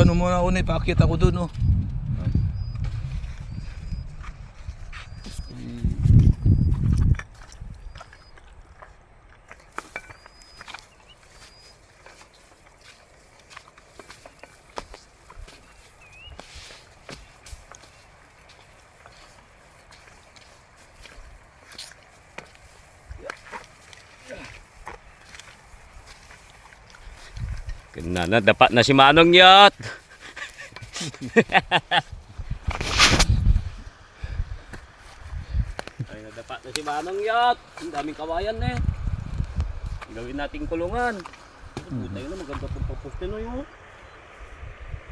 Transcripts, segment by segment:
Iwan mo muna ako na ipakit ako dun oh. Na, dapat na si Manong yat. Ay, nadapat na si Manong yat. Ang daming kawayan na eh. Gawin nating kulungan. Puta yun na, maganda pong paposte na yun.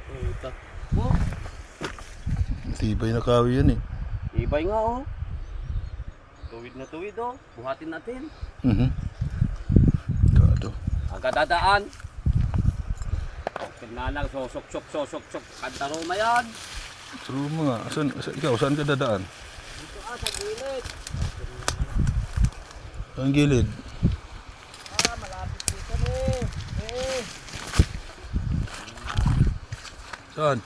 Puta. Oh, Tibay na kawi yan eh. ibay nga oh. Tuwid na tuwid oh. Buhatin natin. Mhm. Gado. Ang kadadaan. Na lang, sosok, sok, sosok, sok. Kanta Roma yan. True mo nga. Asan, asa, ikaw, saan ka dadaan? Dito ah, sa gilid. Ang gilid. Ah, malapit dito eh. Eh. Saan?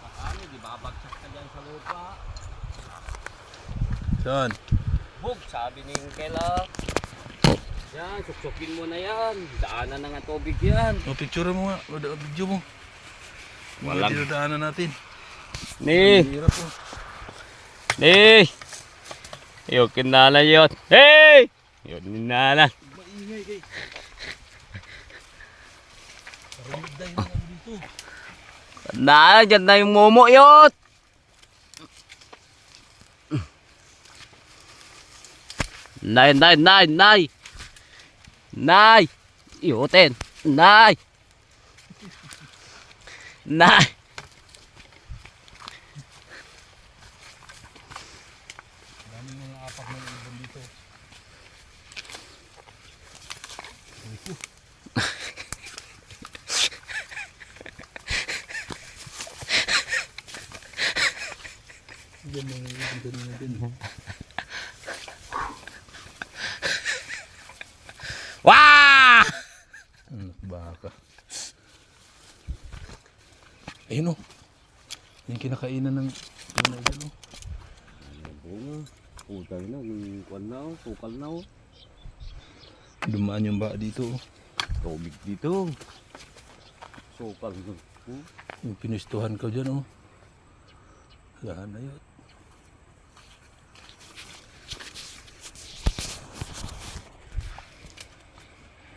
Paano, di babagsak ka dyan sa lupa. Saan? Bug, sabi ni Kela. Yan, suksukin mo na yan. Daanan na nga tubig yan. O, picture mo nga. O, da- video mo. Mga dinadaanan natin. Ni, po. ni. Yo, kinala yun. Hey! Yun, ninala. Maingay kay. Dahil na dito. Na, dyan na yung momo yun. Nay, nay, nay, nay. Nay. Iotin. Nay. Nay. Daming mga apak na ibon dito. Yan mga ibon din. Ayun o. Yung kinakainan ng tunay dyan o. Bunga. Utang na, yung kwan na, tukal na. Dumaan yung baka dito o. Tubig dito. Sukal na. Yung pinistuhan ko dyan o. Lahan na yun.